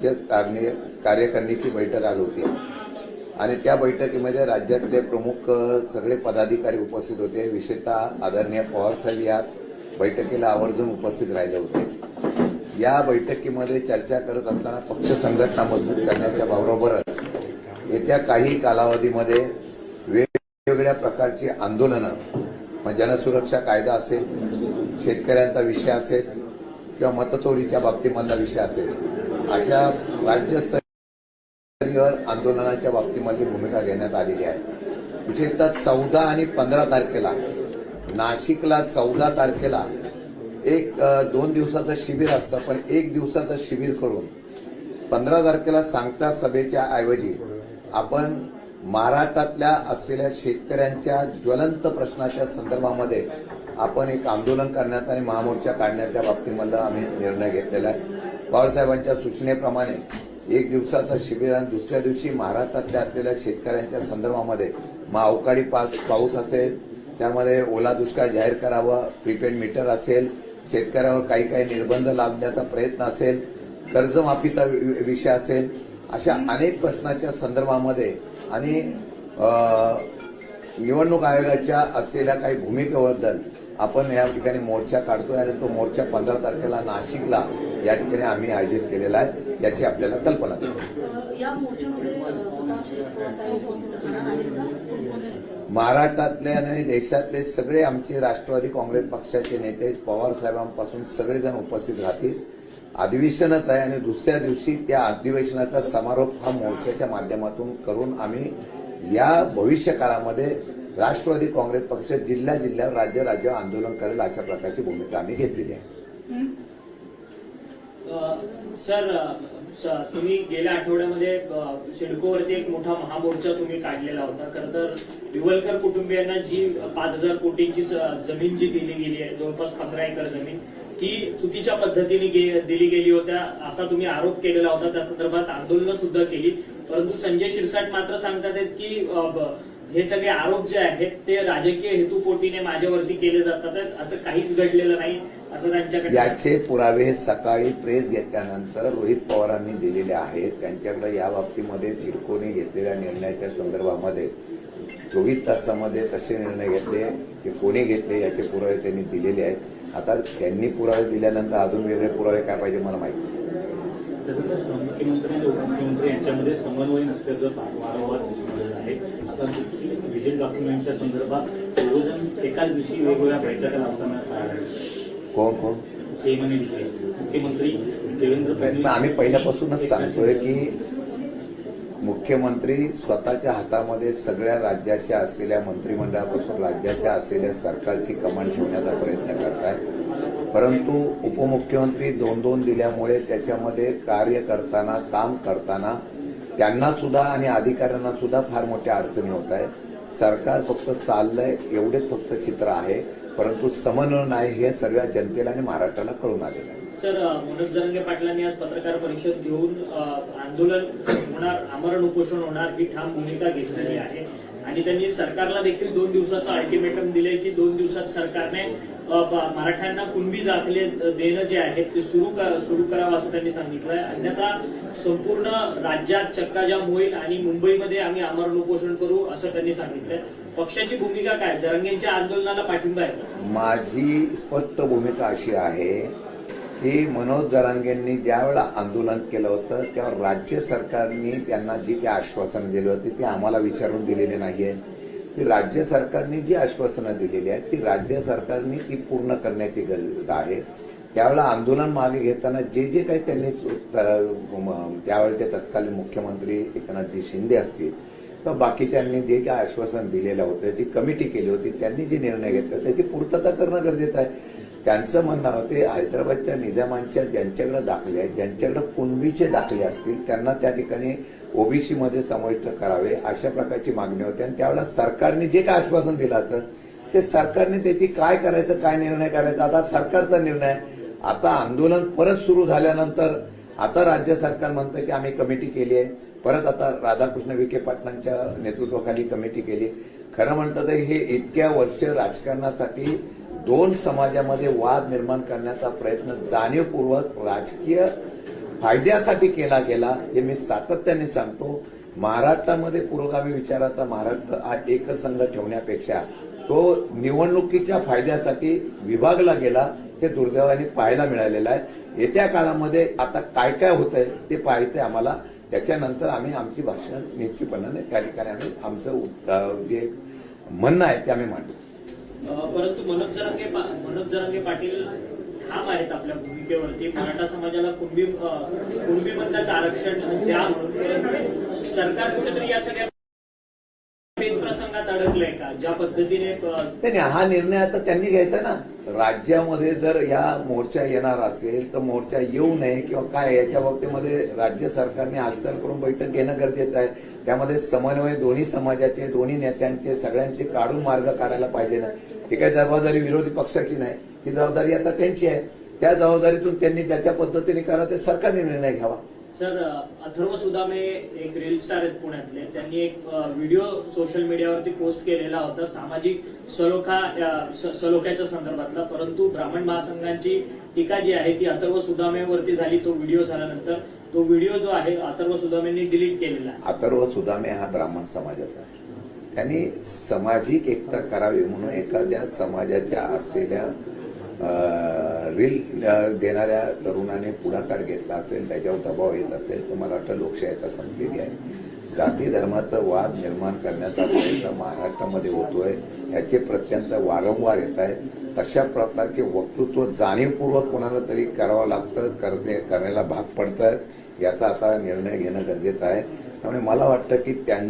कार्य कार्यकारिणीची बैठक आज होती. आणि त्या बैठकीमध्ये राज्यातले प्रमुख सगळे पदाधिकारी उपस्थित होते. विशेषतः आदरणीय पवारसाहेब या बैठकीला आवर्जून उपस्थित राहिले होते. या बैठकीमध्ये चर्चा करत असताना पक्ष संघटना मजबूत करण्याच्या बरोबरच येत्या काही कालावधीमध्ये वेगवेगळ्या प्रकारची आंदोलनं मग जनसुरक्षा कायदा असेल शेतकऱ्यांचा विषय असेल किंवा मतचोरीच्या बाबतीमधला विषय असेल अशा राज्यस्तरीय आंदोलनाच्या बाबतीमध्ये भूमिका घेण्यात आलेली आहे. विशेषतः चौदा आणि पंधरा तारखेला नाशिकला चौदा तारखेला एक दोन दिवसाचं शिबिर असतं पण एक दिवसाचं शिबिर करून पंधरा तारखेला सांगता सभेच्या ऐवजी आपण महाराष्ट्रातल्या असलेल्या शेतकऱ्यांच्या ज्वलंत प्रश्नाच्या संदर्भामध्ये आपण एक आंदोलन करण्याचा आणि महामोर्चा काढण्याच्या बाबतीमधला आम्ही निर्णय घेतलेला आहे. बाळासाहेबांच्या सूचनेप्रमाणे एक दिवसाचं शिबिर आणि दुसऱ्या दिवशी महाराष्ट्रातल्या असलेल्या शेतकऱ्यांच्या संदर्भामध्ये मग अवकाळी पास पाऊस असेल त्यामध्ये ओला दुष्काळ जाहीर करावा प्रीपेड मीटर असेल शेतकऱ्यावर काही काही निर्बंध लादण्याचा प्रयत्न असेल कर्जमाफीचा वि- विषय असेल अशा अनेक प्रश्नाच्या संदर्भामध्ये आणि निवडणूक आयोगाच्या असलेल्या काही भूमिकेबद्दल आपण या ठिकाणी मोर्चा काढतोय आणि तो मोर्चा पंधरा तारखेला नाशिकला या ठिकाणी आम्ही आयोजित केलेला आहे याची आपल्याला कल्पना महाराष्ट्रातले आणि देशातले सगळे आमचे राष्ट्रवादी काँग्रेस पक्षाचे नेते पवार साहेबांपासून सगळेजण उपस्थित राहतील. अधिवेशनच आहे आणि दुसऱ्या दिवशी त्या अधिवेशनाचा समारोप हा मोर्चाच्या माध्यमातून करून आम्ही या भविष्य काळामध्ये राष्ट्रवादी काँग्रेस पक्ष जिल्ह्या जिल्ह्यावर राज्य राज्य आंदोलन करेल अशा प्रकारची भूमिका आम्ही घेतलेली आहे. सर तुम्ही गेल्या आठवड्यामध्ये सिडकोवरती एक मोठा महामोर्चा तुम्ही काढलेला होता. खर तर विवलकर कुटुंबियांना जी पाच हजार कोटींची जमीन जी दिली गेली आहे जवळपास पंधरा एकर जमीन ती चुकीच्या पद्धतीने गे- दिली गेली होत्या असा तुम्ही आरोप केलेला होता. त्या संदर्भात आंदोलनं सुद्धा केली. परंतु संजय शिरसाट मात्र सांगतात की हे सगळे आरोप जे आहेत ते राजकीय हेतुपोटीने माझ्यावरती केले जातात असं काहीच घडलेलं नाही. असं त्यांच्याकडे याचे पुरावे सकाळी प्रेस घेतल्यानंतर रोहित पवारांनी दिलेले आहेत. त्यांच्याकडे या बाबतीमध्ये सिडकोने घेतलेल्या निर्णयाच्या संदर्भामध्ये चोवीस तासामध्ये कसे निर्णय घेतले ते कोणी घेतले याचे पुरावे त्यांनी दिलेले आहेत. आता त्यांनी पुरावे दिल्यानंतर अजून वेगळे पुरावे काय पाहिजे मला माहिती मुख्यमंत्री आणि उपमुख्यमंत्री यांच्यामध्ये समन्वय नसल्याचं वारंवार दिसून आलेलं आहे. आता व्हिजन डॉक्युमेंटच्या संदर्भात एकाच दिवशी वेगवेगळ्या बैठका लावताना कोण कोण? मुख्यमंत्री देवेंद्र आम्ही पहिल्यापासूनच सांगतोय की मुख्यमंत्री स्वतःच्या हातामध्ये सगळ्या राज्याच्या असलेल्या मंत्रिमंडळापासून राज्याच्या असलेल्या सरकारची कमान ठेवण्याचा प्रयत्न करत आहे परंतु उपमुख्यमंत्री दोन दोन दिल्यामुळे त्याच्यामध्ये कार्य करताना काम करताना त्यांना सुद्धा आणि अधिकाऱ्यांना सुद्धा फार मोठ्या अडचणी होत आहे सरकार फक्त चाललंय एवढेच फक्त चित्र आहे. परंतु समन्वय नाही हे सर्व जनतेला आणि महाराष्ट्राला कळून आलेलं आहे. सर मनोज जरंगे पाटलांनी आज पत्रकार परिषद घेऊन आंदोलन होणार आमरण उपोषण होणार ही ठाम भूमिका घेतलेली आहे. आणि त्यांनी सरकारला देखील दोन दिवसाचं अल्टिमेटम दिले की दोन दिवसात सरकारने मराठ्यांना कुणबी दाखले देणं जे आहे ते सुरू सुरू करावं असं त्यांनी सांगितलंय. अन्यथा संपूर्ण राज्यात चक्काजाम होईल आणि मुंबईमध्ये आम्ही आमरण उपोषण करू असं त्यांनी सांगितलंय. पक्षाची भूमिका काय? जरंगेंच्या आंदोलनाला पाठिंबा आहे माझी स्पष्ट भूमिका अशी आहे की मनोज जरांगेंनी ज्यावेळेला आंदोलन केलं होतं तेव्हा राज्य सरकारने त्यांना जी काही आश्वासनं दिली होती ती आम्हाला विचारून दिलेली नाही आहे ती राज्य सरकारने जी आश्वासनं दिलेली आहेत ती राज्य सरकारने ती पूर्ण करण्याची गरज आहे. त्यावेळेला आंदोलन मागे घेताना जे जे काही त्यांनी त्यावेळेचे तत्कालीन मुख्यमंत्री एकनाथजी शिंदे असतील किंवा बाकीच्यांनी जे काही आश्वासन दिलेलं होतं जी कमिटी केली होती त्यांनी जे निर्णय घेतला त्याची पूर्तता करणं गरजेचं आहे. त्यांचं म्हणणं होते हैदराबादच्या निजामांच्या ज्यांच्याकडे दाखले आहेत ज्यांच्याकडे कुणबीचे दाखले असतील त्यांना त्या ठिकाणी ओबीसीमध्ये समाविष्ट करावे अशा प्रकारची मागणी होती. आणि त्यावेळेला सरकारने जे काय आश्वासन दिलं होतं ते सरकारने त्याची काय करायचं काय निर्णय करायचा आता सरकारचा निर्णय. आता आंदोलन परत सुरू झाल्यानंतर आता राज्य सरकार म्हणतं की आम्ही कमिटी केली आहे. परत आता राधाकृष्ण विखे पाटलांच्या नेतृत्वाखाली कमिटी केली खरं म्हणतं तर हे इतक्या वर्ष राजकारणासाठी दोन समाजामध्ये वाद निर्माण करण्याचा प्रयत्न जाणीवपूर्वक राजकीय फायद्यासाठी केला गेला हे मी सातत्याने सांगतो. महाराष्ट्रामध्ये पुरोगामी विचाराचा महाराष्ट्र हा एकसंघ ठेवण्यापेक्षा तो निवडणुकीच्या फायद्यासाठी विभागला गेला हे दुर्दैवाने पाहायला मिळालेलं आहे. येत्या काळामध्ये आता काय काय होतंय ते पाहायचंय आम्हाला. त्याच्यानंतर आम्ही आमची भाषण निश्चितपणाने त्या ठिकाणी आम्ही आमचं जे म्हणणं आहे ते आम्ही मांडू. परंतु मनोज जरांगे मनोज जरांगे पाटील ठाम आहेत आपल्या भूमिकेवरती. मराठा समाजाला कुणबी कुणबी मधल्याच आरक्षण द्या म्हणून सरकार कुठेतरी या सगळ्या प्रसंगात अडकलंय का? ज्या पद्धतीने हा निर्णय आता त्यांनी घ्यायचा ना. राज्यामध्ये जर या मोर्चा येणार असेल तर मोर्चा येऊ नये किंवा काय याच्या बाबतीमध्ये राज्य सरकारने हालचाल करून बैठक घेणं गरजेचं आहे. त्यामध्ये समन्वय दोन्ही समाजाचे दोन्ही नेत्यांचे सगळ्यांचे काढून मार्ग काढायला पाहिजे ना. ही काही जबाबदारी विरोधी पक्षाची नाही. ही जबाबदारी आता त्यांची आहे. त्या जबाबदारीतून त्यांनी त्याच्या पद्धतीने करा ते सरकारने निर्णय घ्यावा. सर अथर्व सुदामे एक रील स्टार आहेत पुण्यातले. त्यांनी एक व्हिडिओ सोशल मीडियावरती पोस्ट केलेला होता सामाजिक सलोखा सलोख्याच्या संदर्भातला. परंतु ब्राह्मण महासंघांची टीका जी आहे ती अथर्व सुदामेवरती झाली. तो व्हिडिओ झाल्यानंतर तो व्हिडिओ जो आहे अथर्व सुदामेंनी डिलीट केलेला आहे. अथर्व सुदामे हा ब्राह्मण समाजाचा आहे. त्यांनी सामाजिक एकता करावी म्हणून एखाद्या समाजाच्या असलेल्या रील देणाऱ्या तरुणाने पुढाकार घेतला असेल त्याच्यावर दबाव येत असेल तर मला वाटतं लोकशाही आता संपलेली आहे. जाती धर्माचा वाद निर्माण करण्याचा प्रयत्न महाराष्ट्रामध्ये होतोय याचे प्रत्यंत वारंवार येत आहेत तशा प्रकारचे वक्तृत्व जाणीवपूर्वक कोणाला तरी करावं लागतं करते करण्याला भाग पडतं याचा आता निर्णय घेणं गरजेचं आहे. त्यामुळे मला वाटतं की त्यां